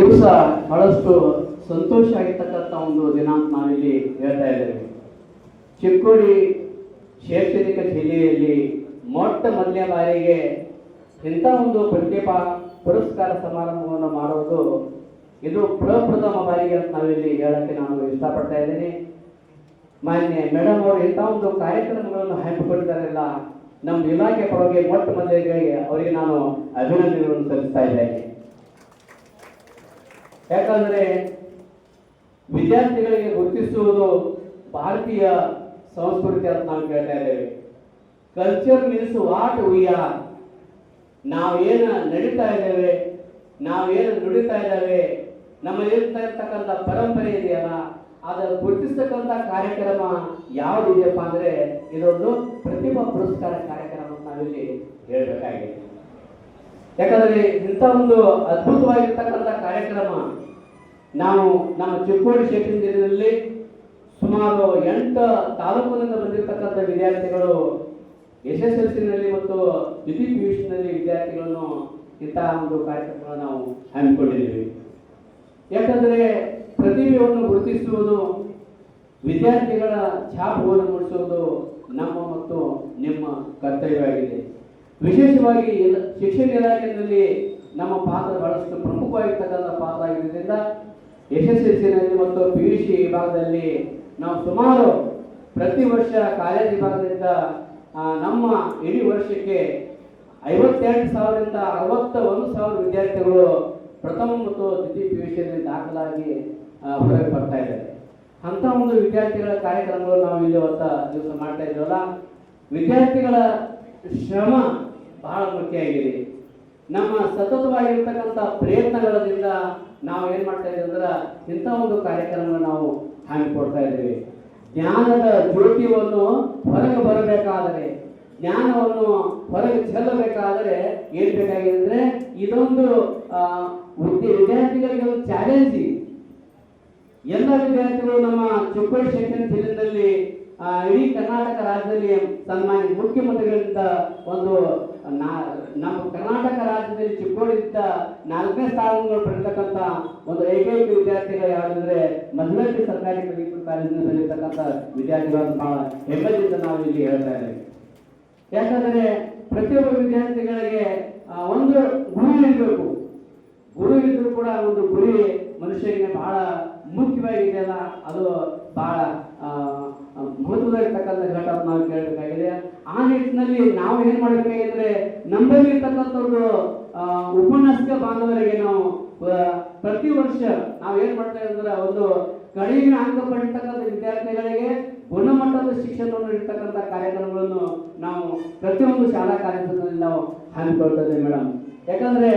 ದಿವಸ ಬಹಳಷ್ಟು ಸಂತೋಷ ಆಗಿರ್ತಕ್ಕಂಥ ಒಂದು ದಿನ ಅಂತ ನಾವಿಲ್ಲಿ ಹೇಳ್ತಾ ಇದ್ದೇವೆ. ಚಿಕ್ಕೋಡಿ ಶೈಕ್ಷಣಿಕ ಜಿಲ್ಲೆಯಲ್ಲಿ ಮೊಟ್ಟ ಮೊದಲನೇ ಬಾರಿಗೆ ಇಂಥ ಒಂದು ಪ್ರತಿಭಾ ಪುರಸ್ಕಾರ ಸಮಾರಂಭವನ್ನು ಮಾಡುವುದು ಇದು ಪ್ರಪ್ರಥಮ ಬಾರಿಗೆ ಅಂತ ನಾವಿಲ್ಲಿ ಹೇಳಕ್ಕೆ ನಾನು ಇಷ್ಟಪಡ್ತಾ ಇದ್ದೀನಿ. ಮಾನ್ಯ ಮೇಡಮ್ ಅವರು ಇಂಥ ಒಂದು ಕಾರ್ಯಕ್ರಮಗಳನ್ನು ಹಮ್ಮಿಕೊಂಡಿದ್ದಾರೆಲ್ಲ, ನಮ್ಮ ಇಲಾಖೆ ಪರವಾಗಿ ಮೊಟ್ಟ ಮೊದಲಿಗೆ ಅವರಿಗೆ ನಾನು ಅಭಿನಂದನೆಗಳನ್ನು ಸಲ್ಲಿಸ್ತಾ ಇದ್ದೇನೆ. ಯಾಕಂದ್ರೆ ವಿದ್ಯಾರ್ಥಿಗಳಿಗೆ ಗುರುತಿಸುವುದು ಭಾರತೀಯ ಸಂಸ್ಕೃತಿ ಅಂತ ನಾವು ಕೇಳ್ತಾ ಇದ್ದೇವೆ. Culture means what we are ನಾವೇನು ನಡೀತಾ ಇದ್ದೇವೆ ನಾವೇನು ನುಡಿತಾ ಇದ್ದೇವೆ ನಮ್ಮಲ್ಲಿ ಇರ್ತಾ ಇರ್ತಕ್ಕಂಥ ಪರಂಪರೆ ಇದೆಯಲ್ಲ ಅದರ ಗುರುತಿಸ್ತಕ್ಕಂಥ ಕಾರ್ಯಕ್ರಮ ಯಾವುದಿದೆಯಪ್ಪ ಅಂದ್ರೆ ಇದೊಂದು ಪ್ರತಿಭಾ ಪುರಸ್ಕಾರ ಕಾರ್ಯಕ್ರಮ ಅಂತ ನಾವಿಲ್ಲಿ ಹೇಳಬೇಕಾಗಿದೆ. ಯಾಕಂದ್ರೆ ಇಂಥ ಒಂದು ಅದ್ಭುತವಾಗಿರ್ತಕ್ಕಂಥ ಕಾರ್ಯಕ್ರಮ ನಾವು ನಮ್ಮ ಚಿಕ್ಕೋಡಿ ಜಿಲ್ಲೆಯಲ್ಲಿ ಸುಮಾರು ಎಂಟು ತಾಲೂಕಿನಿಂದ ಬಂದಿರತಕ್ಕಂಥ ವಿದ್ಯಾರ್ಥಿಗಳು ಎಸ್ ಎಸ್ ಎಲ್ ಸಿನಲ್ಲಿ ಮತ್ತು ದ್ವಿತೀಯ ಪಿ ವಿದ್ಯಾರ್ಥಿಗಳನ್ನು ಇಂತಹ ಒಂದು ಕಾರ್ಯಕ್ರಮಗಳನ್ನು ನಾವು ಹಮ್ಮಿಕೊಂಡಿದ್ದೀವಿ. ಯಾಕಂದರೆ ಪ್ರತಿಭೆಯನ್ನು ಗುರುತಿಸುವುದು ವಿದ್ಯಾರ್ಥಿಗಳ ಛಾಪವನ್ನು ಮೂಡಿಸುವುದು ನಮ್ಮ ಮತ್ತು ನಿಮ್ಮ ಕರ್ತವ್ಯವಾಗಿದೆ. ವಿಶೇಷವಾಗಿ ಶಿಕ್ಷಣ ಇಲಾಖೆಯಲ್ಲಿ ನಮ್ಮ ಪಾತ್ರ ಬಹಳಷ್ಟು ಪ್ರಮುಖವಾಗಿರ್ತಕ್ಕಂಥ ಪಾತ್ರ ಆಗಿದ್ದರಿಂದ ಎಸ್ ಮತ್ತು ಪಿ ಯು ಸಿ ವಿಭಾಗದಲ್ಲಿ ನಾವು ಸುಮಾರು ಪ್ರತಿ ವರ್ಷ ಕಾಲೇಜ್ ವಿಭಾಗದಿಂದ ನಮ್ಮ ಇಡೀ ವರ್ಷಕ್ಕೆ ಐವತ್ತೆರಡು ಸಾವಿರದಿಂದ ಅರವತ್ತ ಒಂದು ಸಾವಿರ ವಿದ್ಯಾರ್ಥಿಗಳು ಪ್ರಥಮ ಮತ್ತು ದ್ವಿತೀಯ ಪಿ ಯು ಸಿಯಲ್ಲಿ ದಾಖಲಾಗಿ ಹೊರಗೆ ಬರ್ತಾ ಇದ್ದಾರೆ. ಅಂತ ಒಂದು ವಿದ್ಯಾರ್ಥಿಗಳ ಕಾರ್ಯಕ್ರಮಗಳು ನಾವು ಇಲ್ಲಿ ಹೊತ್ತ ದಿವಸ ಮಾಡ್ತಾ ಇದ್ದೀವಲ್ಲ ವಿದ್ಯಾರ್ಥಿಗಳ ಶ್ರಮ ಬಹಳ ಮುಖ್ಯ ಆಗಿದೆ. ನಮ್ಮ ಸತತವಾಗಿರ್ತಕ್ಕಂಥ ಪ್ರಯತ್ನಗಳಿಂದ ನಾವು ಏನು ಮಾಡ್ತಾ ಇದ್ದೀವಿ ಅಂದ್ರೆ ಇಂಥ ಒಂದು ಕಾರ್ಯಕ್ರಮ ನಾವು ಹಮ್ಮಿಕೊಡ್ತಾ ಇದ್ದೀವಿ. ಜ್ಞಾನದ ಜ್ಯೋತಿಯನ್ನು ಹೊರಗೆ ಬರಬೇಕಾದರೆ, ಜ್ಞಾನವನ್ನು ಹೊರಗೆ ಚೆಲ್ಲಬೇಕಾದರೆ ಏನ್ ಬೇಕಾಗಿದೆ ಅಂದ್ರೆ ಇದೊಂದು ವಿದ್ಯಾರ್ಥಿಗಳಿಗೆ ಒಂದು ಚಾಲೆಂಜ್ ಎಲ್ಲ ವಿದ್ಯಾರ್ಥಿಗಳು ನಮ್ಮ ಚಿಕ್ಕ ಶಿಕ್ಷಣ ಜಿಲ್ಲೆಯಲ್ಲಿ ಇಡೀ ಕರ್ನಾಟಕ ರಾಜ್ಯದಲ್ಲಿ ಸನ್ಮಾನ್ಯ ಮುಖ್ಯಮಂತ್ರಿಗಳಿಂದ ಒಂದು ನಮ್ಮ ಕರ್ನಾಟಕ ರಾಜ್ಯದಲ್ಲಿ ಚಿಕ್ಕೋಡಿದ್ದ ನಾಲ್ಕನೇ ಸ್ಥಾನಗಳು ಪಡೆದಿರ್ತಕ್ಕಂಥ ಒಂದು ಏಕೈಕ ವಿದ್ಯಾರ್ಥಿಗಳು ಯಾರಂದ್ರೆ ಮಧುರಟ್ಟಿ ಸರ್ಕಾರಿ ಕಾಲೇಜಿನ ಕಾಲೇಜಿನಲ್ಲಿರ್ತಕ್ಕಂಥ ವಿದ್ಯಾರ್ಥಿಗಳನ್ನು ಬಹಳ ಹೆಮ್ಮೆಯಿಂದ ನಾವು ಇಲ್ಲಿ ಹೇಳ್ತಾ ಇದ್ದೇವೆ. ಯಾಕಂದ್ರೆ ಪ್ರತಿಯೊಬ್ಬ ವಿದ್ಯಾರ್ಥಿಗಳಿಗೆ ಒಂದು ಗುರಿ ಇರಬೇಕು. ಗುರು ಇದ್ರೂ ಕೂಡ ಒಂದು ಗುರಿ ಮನುಷ್ಯನಿಗೆ ಬಹಳ ಮುಖ್ಯವಾಗಿದೆ ಅಲ್ಲ, ಅದು ಬಹಳ ಮಹತ್ವದಾಗಿರ್ತಕ್ಕಂಥ ಘಟ ಅಂತ ನಾವು ಕೇಳಬೇಕಾಗಿದೆ ಆ ನಿಟ್ಟಿನಲ್ಲಿ ನಾವು ಏನ್ ಮಾಡಬೇಕಾಗಿದ್ರೆ ನಮ್ಮಲ್ಲಿ ಇರ್ತಕ್ಕಂಥದ್ದು ಆ, ಉಪನ್ಯಾಸಕ ಬಾಂಧವರಿಗೆ ನಾವು ಪ್ರತಿ ವರ್ಷ ನಾವು ಏನ್ ಮಾಡ್ತಾ ಒಂದು ಕಡಿಮೆ ಅಂಕ ಪಡಿರ್ತಕ್ಕಂಥ ವಿದ್ಯಾರ್ಥಿಗಳಿಗೆ ಗುಣಮಟ್ಟದ ಶಿಕ್ಷಣವನ್ನು ಇರ್ತಕ್ಕಂಥ ಕಾರ್ಯಕ್ರಮಗಳನ್ನು ನಾವು ಪ್ರತಿಯೊಂದು ಶಾಲಾ ಕಾರ್ಯಕ್ರಮದಲ್ಲಿ ನಾವು ಹಮ್ಮಿಕೊಳ್ತೇವೆ ಮೇಡಮ್. ಯಾಕಂದ್ರೆ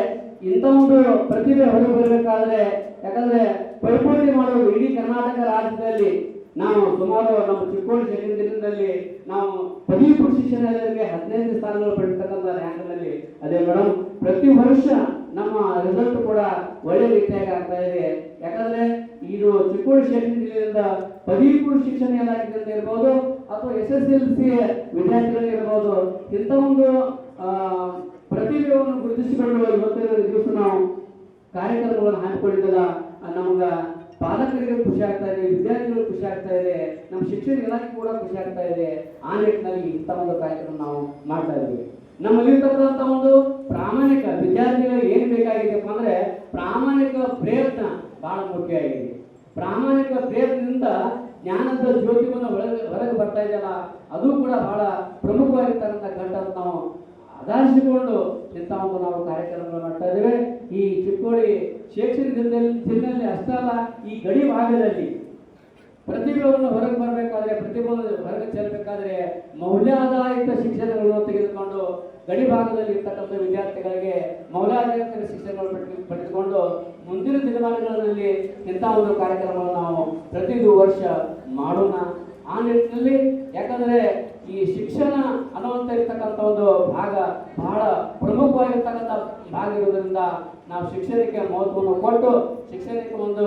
ಇಂಥ ಒಂದು ಪ್ರತಿಭೆ ಹೊರಗೆ ಬರಬೇಕಾದ್ರೆ ಯಾಕಂದ್ರೆ ಪೈಪೋಟಿ ಮಾಡೋದು ಇಡೀ ಕರ್ನಾಟಕ ರಾಜ್ಯದಲ್ಲಿ ನಾವು ಸುಮಾರು ನಮ್ಮ ಚಿಕ್ಕೋಡಿ ಜಿಲ್ಲೆಯಲ್ಲಿ ನಾವು ಪದವಿ ಶಿಕ್ಷಣದಲ್ಲಿ ಹದಿನೈದು ಸ್ಥಾನಗಳು ಪಡೆದಿರ್ತಕ್ಕಂಥ ರ್ಯಾಂಕ್ನಲ್ಲಿ ಅದೇ ಮೇಡಮ್ ಪ್ರತಿ ವರ್ಷ ನಮ್ಮ ರಿಸಲ್ಟ್ ಕೂಡ ಒಳ್ಳೆ ರೀತಿಯಾಗಿ ಆಗ್ತಾ ಇದೆ. ಯಾಕಂದ್ರೆ ಇದು ಚಿಕ್ಕೋಡಿ ಜಿಲ್ಲೆಯಿಂದ ಪದವಿ ಪೂರ್ವ ಶಿಕ್ಷಣ ಇಲಾಖೆಯಿಂದ ಇರ್ಬೋದು ಅಥವಾ ಎಸ್ ಎಸ್ ಎಲ್ ಸಿ ವಿದ್ಯಾರ್ಥಿಗಳಿರ್ಬೋದು ಇಂಥ ಒಂದು ಪ್ರತಿಭೆಯನ್ನು ಗುರುತಿಸಿಕೊಂಡು ಇವತ್ತಿನ ದಿವಸ ನಾವು ಕಾರ್ಯಕ್ರಮಗಳನ್ನು ಹಾಕಿಕೊಂಡಿದ್ದಲ್ಲ ನಮ್ಗ ಪಾಲಕರಿಗೆ ಖುಷಿ ಆಗ್ತಾ ಇದೆ ವಿದ್ಯಾರ್ಥಿಗಳು ಖುಷಿ ಆಗ್ತಾ ಇದೆ, ನಮ್ಮ ಶಿಕ್ಷಣ ಇಲಾಖೆ ಕೂಡ ಖುಷಿ ಆಗ್ತಾ ಇದೆ. ಆ ನಿಟ್ಟಿನಲ್ಲಿ ಇಂಥ ಒಂದು ಕಾರ್ಯಕ್ರಮ ನಾವು ಮಾಡ್ತಾ ಇದ್ದೀವಿ. ನಮ್ಮಲ್ಲಿರ್ತಕ್ಕಂಥ ಒಂದು ಪ್ರಾಮಾಣಿಕ ವಿದ್ಯಾರ್ಥಿಗಳಿಗೆ ಏನ್ ಬೇಕಾಗಿದೆಪ್ಪ ಅಂದ್ರೆ ಪ್ರಾಮಾಣಿಕ ಪ್ರಯತ್ನ ಬಹಳ ಮುಖ್ಯ ಆಗಿದೆ. ಪ್ರಾಮಾಣಿಕ ಪ್ರಯತ್ನದಿಂದ ಜ್ಞಾನದ ಜ್ಯೋತಿವನ್ನು ಹೊರಗೆ ಹೊರಗೆ ಬರ್ತಾ ಇದೆಯಲ್ಲ, ಅದು ಕೂಡ ಬಹಳ ಪ್ರಮುಖವಾಗಿರ್ತಕ್ಕಂಥ ಘಟ್ಟ ನಾವು ಆಧರಿಸಿಕೊಂಡು ಇಂಥ ನಾವು ಕಾರ್ಯಕ್ರಮಗಳು ಮಾಡ್ತಾ ಇದ್ದೇವೆ. ಈ ಚಿಕ್ಕೋಡಿ ಶೈಕ್ಷಣಿಕ ಜಿಲ್ಲೆಯಲ್ಲಿ ಅಷ್ಟೇ ಅಲ್ಲ, ಈ ಗಡಿ ಭಾಗದಲ್ಲಿ ಪ್ರತಿಭೆಯನ್ನು ಹೊರಗೆ ಬರಬೇಕಾದ್ರೆ, ಪ್ರತಿಭೆ ಹೊರಗೆ ಚೆಲ್ಲಬೇಕಾದ್ರೆ ಮೌಲ್ಯಾಧಾರಿತ ಶಿಕ್ಷಣಗಳನ್ನು ತೆಗೆದುಕೊಂಡು ಗಡಿ ಭಾಗದಲ್ಲಿ ಇರ್ತಕ್ಕಂಥ ವಿದ್ಯಾರ್ಥಿಗಳಿಗೆ ಮೌಲ್ಯಾಧಾರಿತ ಶಿಕ್ಷಣಗಳು ಪಡೆದು- ಪಡೆದುಕೊಂಡು ಮುಂದಿನ ದಿನಮಾನಗಳಲ್ಲಿ ಇಂಥ ಒಂದು ಕಾರ್ಯಕ್ರಮವನ್ನು ನಾವು ಪ್ರತಿ ವರ್ಷ ಮಾಡೋಣ. ಆ ನಿಟ್ಟಿನಲ್ಲಿ ಯಾಕಂದ್ರೆ ಈ ಶಿಕ್ಷಣ ಅನ್ನುವಂತ ಇರ್ತಕ್ಕಂಥ ಒಂದು ಭಾಗ ಬಹಳ ಪ್ರಮುಖವಾಗಿರ್ತಕ್ಕಂಥ ಭಾಗ ಇರೋದ್ರಿಂದ ನಾವು ಶಿಕ್ಷಣಕ್ಕೆ ಮಹತ್ವವನ್ನು ಕೊಟ್ಟು, ಶಿಕ್ಷಣಕ್ಕೆ ಒಂದು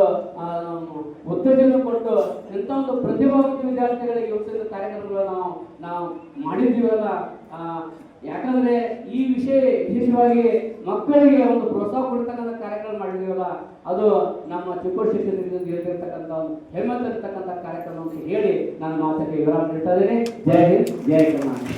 ಉತ್ತೇಜನ ಕೊಟ್ಟು ಇಂಥ ಒಂದು ಪ್ರತಿಭಾವಂತ ವಿದ್ಯಾರ್ಥಿಗಳಿಗೆ ಯೋಚಿಸಿದ ಕಾರ್ಯಕ್ರಮಗಳನ್ನು ನಾವು ನಾವು ಮಾಡಿದ್ದೀವಲ್ಲ ಯಾಕಂದ್ರೆ ಈ ವಿಷಯ ವಿಶೇಷವಾಗಿ ಮಕ್ಕಳಿಗೆ ಒಂದು ಪ್ರೋತ್ಸಾಹ ಕೊಡ್ತಕ್ಕಂಥ ಕಾರ್ಯಕ್ರಮ ಮಾಡಿದೀವಲ್ಲ ಅದು ನಮ್ಮ ಚಿಕ್ಕೋಡಿ ಶಿಕ್ಷಕರಿಂದ ಹೇಳಿರ್ತಕ್ಕಂಥ ಒಂದು ಹೆಮ್ಮೆ ತರ್ತಕ್ಕಂಥ ಕಾರ್ಯಕ್ರಮಕ್ಕೆ ಹೇಳಿ ನಾನು ಮಾತಕ್ಕೆ ವಿರಾಮ ನೀಡ್ತಾ ಇದ್ದೇನೆ. ಜೈ ಹಿಂದ್ ಜಯ ಕರ್ನಾಟಕ.